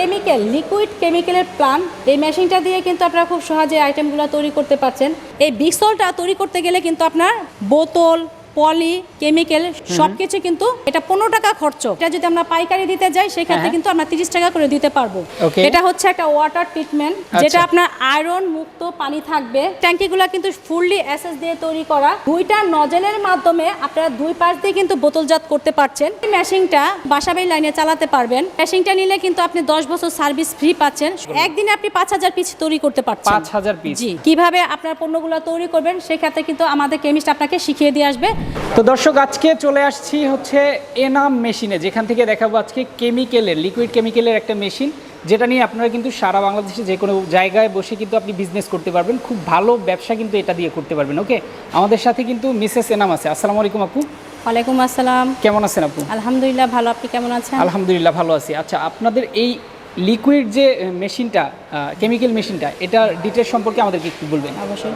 Chemical liquid কেমিক্যালের plan এই মেশিনটা দিয়ে কিন্তু আপনারা খুব সহজে আইটেমগুলো তৈরি করতে পারছেন। এই বিক্সলটা তৈরি করতে গেলে কিন্তু আপনার বোতল পলি কেমিক্যাল সবকিছু কিন্তু এটা পনেরো টাকা খরচ। এটা যদি আমরা পাইকারি দিতে যাই সেক্ষেত্রে হ্যাঁ। কিন্তু আমরা তিরিশ টাকা করে দিতে পারব। এটা হচ্ছে একটা ওয়াটার ট্রিটমেন্ট যেটা আচ্ছা। আপনার আয়রন মুক্ত পানি থাকবে। ট্যাঙ্কিগুলো কিন্তু ফুললি এসএস দিয়ে তৈরি করা। দুইটা নজেলের মাধ্যমে আপনারা দুই পাশ দিয়ে কিন্তু বোতলজাত করতে পারছেন। মেশিনটা বাসাবাড়ি লাইনে চালাতে পারবেন। মেশিনটা নিলে কিন্তু আপনি দশ বছর সার্ভিস ফ্রি পাচ্ছেন। একদিনে আপনি পাঁচ হাজার পিস তৈরি করতে পারছেন। পাঁচ হাজার পিস কীভাবে আপনার পণ্যগুলো তৈরি করবেন সেক্ষেত্রে কিন্তু আমাদের কেমিস্ট আপনাকে শিখিয়ে দিয়ে আসবে। তো দর্শক আজকে চলে আসছি হচ্ছে এনাম মেশিনে যেখান থেকে দেখাবো আজকে কেমিক্যালের লিকুইড কেমিক্যালের একটা মেশিন যেটা নিয়ে আপনারা কিন্তু সারা বাংলাদেশে যে কোনো জায়গায় বসে কিন্তু আপনি বিজনেস করতে পারবেন। খুব ভালো ব্যবসা কিন্তু এটা দিয়ে করতে পারবেন ওকে আমাদের সাথে কিন্তু মিসেস এনাম আছে। আসসালামু আলাইকুম আপু। ওয়ালাইকুম আসসালাম। কেমন আছেন আপু? আলহামদুলিল্লাহ ভালো। আপনি কেমন আছেন? আলহামদুলিল্লাহ ভালো আছি। আচ্ছা আপনাদের এই লিকুইড যে মেশিনটা কেমিক্যাল মেশিনটা, এটার ডিটেলস সম্পর্কে আমাদেরকে একটু বলবেন। অবশ্যই।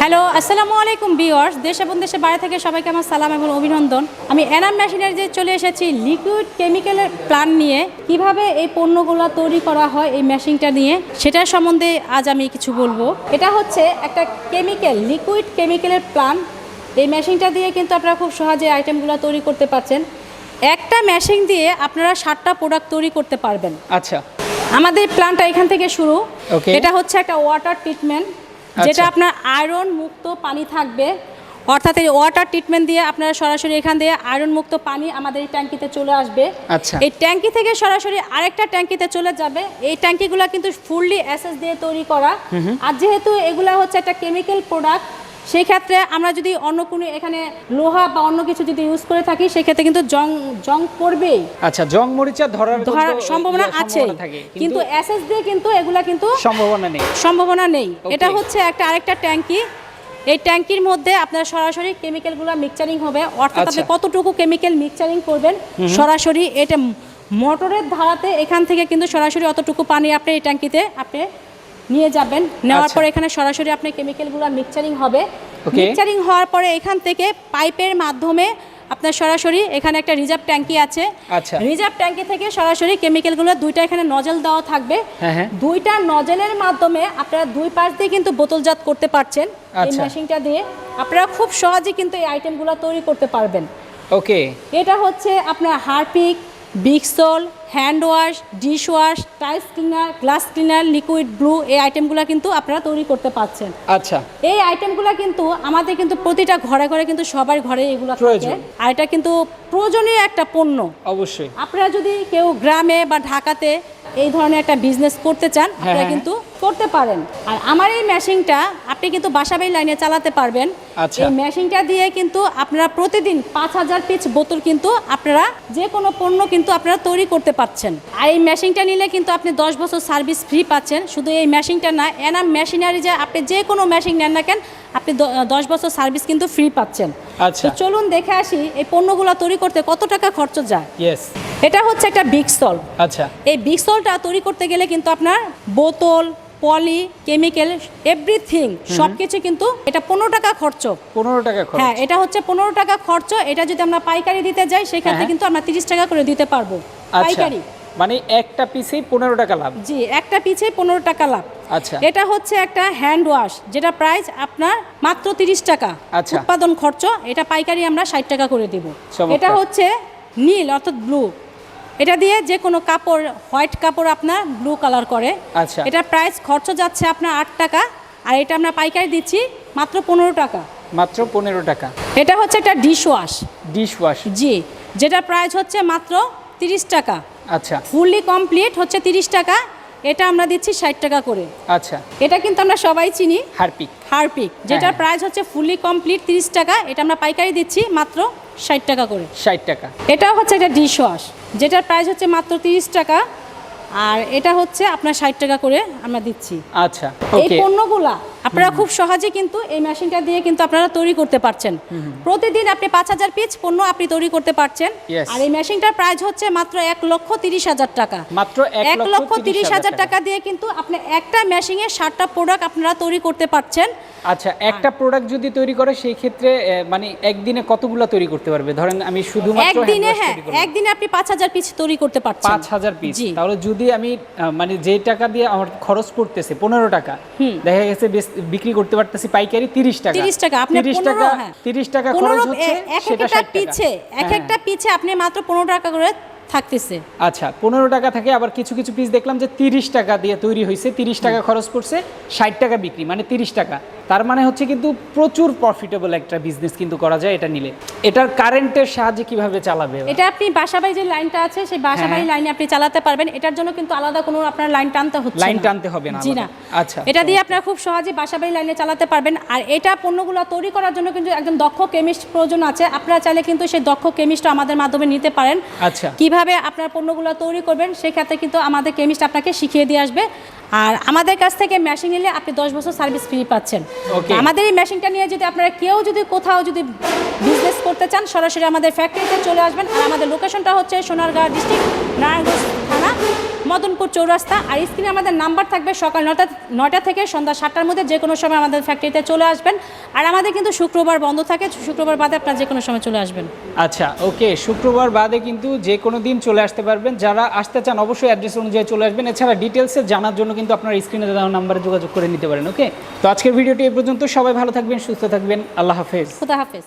হ্যালো আসসালামু আলাইকুম ভিউয়ার্স দেশ এবং দেশের বাইরে থেকে সবাইকে আমার সালাম এবং অভিনন্দন। আমি এনাম মেশিনের যে চলে এসেছি লিকুইড কেমিক্যালের প্ল্যান নিয়ে। কীভাবে এই পণ্যগুলো তৈরি করা হয় এই মেশিনটা নিয়ে সেটার সম্বন্ধে আজ আমি কিছু বলব। এটা হচ্ছে একটা কেমিক্যাল লিকুইড কেমিক্যালের প্ল্যান এই মেশিনটা দিয়ে কিন্তু আপনারা খুব সহজে আইটেমগুলো তৈরি করতে পারছেন। একটা মেশিন দিয়ে আপনারা ষাটটা প্রোডাক্ট তৈরি করতে পারবেন। আচ্ছা। আমাদের প্ল্যানটা এখান থেকে শুরু। এটা হচ্ছে একটা ওয়াটার ট্রিটমেন্ট যেটা আচ্ছা। আপনার আয়রন মুক্ত পানি থাকবে। অর্থাৎ এই ওয়াটার ট্রিটমেন্ট দিয়ে আপনারা সরাসরি এখান দিয়ে আয়রন মুক্ত পানি আমাদের এই ট্যাঙ্কিতে চলে আসবে। আচ্ছা। এই ট্যাঙ্কি থেকে সরাসরি আরেকটা ট্যাঙ্কিতে চলে যাবে। এই ট্যাঙ্কিগুলো কিন্তু ফুললি অ্যাসেস দিয়ে তৈরি করা। আর যেহেতু এগুলা হচ্ছে একটা কেমিক্যাল প্রোডাক্ট সেই ক্ষেত্রে আমরা যদি অন্য কোনো এখানে লোহা বা অন্য কিছু যদি ইউজ করে থাকি সেক্ষেত্রে কিন্তু জং জং পড়বেই। আচ্ছা জং মরিচা ধরার ধরার সম্ভাবনা ইয়ে আছে। কিন্তু এসএস দিয়ে কিন্তু এগুলা কিন্তু সম্ভাবনা নেই। সম্ভাবনা নেই। এটা হচ্ছে একটা আরেকটা ট্যাঙ্কি। এই ট্যাঙ্কির মধ্যে আপনার সরাসরি কেমিক্যালগুলো মিক্সচারিং হবে। অর্থাৎ আপনি আচ্ছা। কতটুকু কেমিক্যাল মিক্সচারিং করবেন সরাসরি এটা মোটরের ধারাতে এখান থেকে কিন্তু সরাসরি অতটুকু পানি আপনি এই ট্যাঙ্কিতে আপনি নিয়ে যাবেন নেওয়ার আচ্ছা। পরে এখানে সরাসরি আপনি কেমিক্যালগুলো মিক্সচারিং হবে. মিক্সচারিং হওয়ার পরে এখান থেকে পাইপের মাধ্যমে আপনার সরাসরি এখানে একটা রিজার্ভ ট্যাঙ্কি আছে আচ্ছা। রিজার্ভ ট্যাঙ্কি থেকে সরাসরি কেমিক্যালগুলো দুইটা এখানে নজল দেওয়া থাকবে হ্যাঁ, হ্যাঁ। দুইটা নজলের মাধ্যমে আপনারা দুই পাশ দিয়ে কিন্তু বোতলজাত করতে পারছেন এই আচ্ছা। মেশিনটা দিয়ে আপনারা খুব সহজে কিন্তু এই আইটেমগুলো তৈরি করতে পারবেন ওকে এটা হচ্ছে আপনার Harpic Bixol hand wash dish wash tiles cleaner glass cleaner liquid blue এই আইটেমগুলো কিন্তু আপনারা তৈরি করতে পারছেন। আচ্ছা। এই আইটেমগুলো কিন্তু আমাদের কিন্তু প্রতিটা ঘরে ঘরে কিন্তু সবার ঘরে এগুলো থাকে। আর এটা কিন্তু প্রয়োজনীয় একটা পণ্য। অবশ্যই। আপনারা যদি কেউ গ্রামে বা ঢাকাতে এই ধরনের একটা বিজনেস করতে চান আপনারা হ্যাঁ। কিন্তু করতে পারেন। আর আমার এই মেশিনটা আপনি কিন্তু বাসাবাড়ি লাইনে চালাতে পারবেন। আচ্ছা। এই মেশিনটা দিয়ে কিন্তু আপনারা প্রতিদিন পাঁচ হাজার পিস বোতল কিন্তু আপনারা যে কোনো পণ্য কিন্তু আপনারা তৈরি করতে পারছেন আর এই মেশিনটা নিলে কিন্তু আপনি দশ বছর সার্ভিস ফ্রি পাচ্ছেন। শুধু এই মেশিনটা না এনাম মেশিনারি যে আপনি যে কোনো মেশিন নেন না কেন আপনি দশ বছর সার্ভিস কিন্তু ফ্রি পাচ্ছেন। আচ্ছা। তো চলুন দেখে আসি এই পণ্যগুলো তৈরি করতে কত টাকা খরচ যায়। ইয়েস এটা হচ্ছে একটা বিক্সল আচ্ছা। এই বিক্সলটা তৈরি করতে গেলে কিন্তু আপনার বোতল পলি কেমিক্যাল এভরিথিং সব কিছু কিন্তু এটা পনেরো টাকা খরচ। পনেরো টাকা হ্যাঁ এটা হচ্ছে পনেরো টাকা খরচ এটা যদি আমরা পাইকারি দিতে যাই সেক্ষেত্রে হ্যাঁ। কিন্তু আমরা তিরিশ টাকা করে দিতে পারব। আচ্ছা পাইকারি। মানে একটা পিসেই পনেরো টাকা লাভ। জি একটা পিছে পনেরো টাকা লাভ। আচ্ছা। এটা হচ্ছে একটা হ্যান্ড ওয়াশ যেটা প্রাইস আপনার মাত্র তিরিশ টাকা। আচ্ছা। উৎপাদন খরচ এটা পাইকারি আমরা ষাট টাকা করে দিব। এটা হচ্ছে নীল অর্থাৎ ব্লু এটা দিয়ে যে কোনো কাপড় হোয়াইট কাপড় আপনার ব্লু কালার করে। আচ্ছা। এটা প্রাইস খরচ যাচ্ছে আপনার আট টাকা আর এটা আমরা পাইকারি দিচ্ছি মাত্র পনেরো টাকা। মাত্র পনেরো টাকা। এটা হচ্ছে একটা ডিশ ওয়াশ। Dish wash. জি যেটা প্রাইস হচ্ছে মাত্র তিরিশ টাকা। আচ্ছা। ফুললি কমপ্লিট হচ্ছে তিরিশ টাকা এটা আমরা দিচ্ছি ষাট টাকা করে। আচ্ছা। এটা কিন্তু আমরা সবাই চিনি। হারপিক। হারপিক যেটার হ্যাঁ। প্রাইস হচ্ছে ফুললি কমপ্লিট তিরিশ টাকা এটা আমরা পাইকারি দিচ্ছি মাত্র ষাট টাকা করে। ষাট টাকা। এটাও হচ্ছে একটা ডিশ ওয়াশ। যেটার প্রাইস হচ্ছে মাত্র তিরিশ টাকা আর এটা হচ্ছে আপনার ষাট টাকা করে আমরা দিচ্ছি। আচ্ছা এই পণ্যগুলা আপনারা খুব সহজে কিন্তু এই মেশিনটা দিয়ে কিন্তু আপনারা তৈরি করতে পারছেন। প্রতিদিন আপনি পাঁচ হাজার পিস পণ্য আপনি তৈরি করতে পারছেন। আর এই মেশিনটার প্রাইস হচ্ছে মাত্র এক লক্ষ তিরিশ হাজার টাকা। মাত্র এক লক্ষ তিরিশ হাজার টাকা। দিয়ে কিন্তু আপনি একটা মেশিনে ষাটটা প্রোডাক্ট আপনারা তৈরি করতে পারছেন। আচ্ছা একটা প্রোডাক্ট যদি তৈরি করে সেই ক্ষেত্রে মানে একদিনে কতগুলো তৈরি করতে পারবে? ধরেন আমি শুধুমাত্র একদিনে হ্যাঁ একদিনে আপনি পাঁচ হাজার পিস তৈরি করতে পারছেন। পাঁচ হাজার পিস তাহলে যদি আমি মানে যে টাকা দিয়ে আমার খরচ পড়তেছে পনেরো টাকা দেখা গেছে বিক্রি করতে পারতেছি পাইকারি তিরিশ টাকা। 30 টাকা আপনি তিরিশ 15 টাকা হ্যাঁ। তিরিশ টাকা খরচ 15 হচ্ছে সেটা একটা 60 টাকা। পিছে এক হ্যাঁ, একটা পিছে আপনি মাত্র পনেরো টাকা করে থাকতেছে। আচ্ছা পনেরো টাকা থাকে আবার কিছু কিছু পিস দেখলাম যে তিরিশ টাকা দিয়ে তৈরি হয়েছে তিরিশ টাকা খরচ করছে ষাট টাকা বিক্রি মানে তিরিশ টাকা। তার মানে হচ্ছে কিন্তু প্রচুর প্রফিটেবল একটা বিজনেস কিন্তু করা যায় এটা নিলে। এটার কারেন্টের সাহায্যে কীভাবে চালাবে এটা আপনি বাসাবাড়ি যে লাইনটা আছে সেই বাসাবাড়ি লাইনে আপনি চালাতে পারবেন। এটার জন্য কিন্তু আলাদা কোনো আপনার লাইন টানতে হচ্ছে লাইন টানতে হবে না জি না। আচ্ছা। এটা দিয়ে আপনারা খুব সহজে বাসাবাড়ি লাইনে চালাতে পারবেন। আর এটা পণ্যগুলো তৈরি করার জন্য কিন্তু একজন দক্ষ কেমিস্ট প্রয়োজন আছে। আপনারা চাইলে কিন্তু সেই দক্ষ কেমিস্ট আমাদের মাধ্যমে নিতে পারেন। আচ্ছা। কীভাবে আপনার পণ্যগুলো তৈরি করবেন সেক্ষেত্রে কিন্তু আমাদের কেমিস্ট আপনাকে শিখিয়ে দিয়ে আসবে। আর আমাদের কাছ থেকে মেশিন নিলে আপনি দশ বছর সার্ভিস ফ্রি পাচ্ছেন। আমাদের এই মেশিনটা নিয়ে যদি আপনারা কেউ যদি কোথাও যদি বিজনেস করতে চান সরাসরি আমাদের ফ্যাক্টরিতে চলে আসবেন। আর আমাদের লোকেশনটা হচ্ছে সোনারগাঁ ডিস্ট্রিক্ট নারায়ণগঞ্জ থানা। মদনপুর চৌরাস্তা আর স্ক্রিনে আমাদের নাম্বার থাকবে সকাল নটা নয়টা থেকে সন্ধ্যা সাতটার মধ্যে যে কোনো সময় আমাদের ফ্যাক্টরিতে চলে আসবেন। আর আমাদের কিন্তু শুক্রবার বন্ধ থাকে শুক্রবার বাদে আপনারা যে কোনো সময় চলে আসবেন। আচ্ছা ওকে শুক্রবার বাদে কিন্তু যে কোনো দিন চলে আসতে পারবেন। যারা আসতে চান অবশ্যই অ্যাড্রেস অনুযায়ী চলে আসবেন। এছাড়া ডিটেলসে জানার জন্য কিন্তু আপনার স্ক্রিনে দেওয়া নাম্বারে যোগাযোগ করে নিতে পারেন ওকে? তো আজকের ভিডিওটি এই পর্যন্ত। সবাই ভালো থাকবেন সুস্থ থাকবেন। আল্লাহ হাফেজ। খুদা হাফেজ।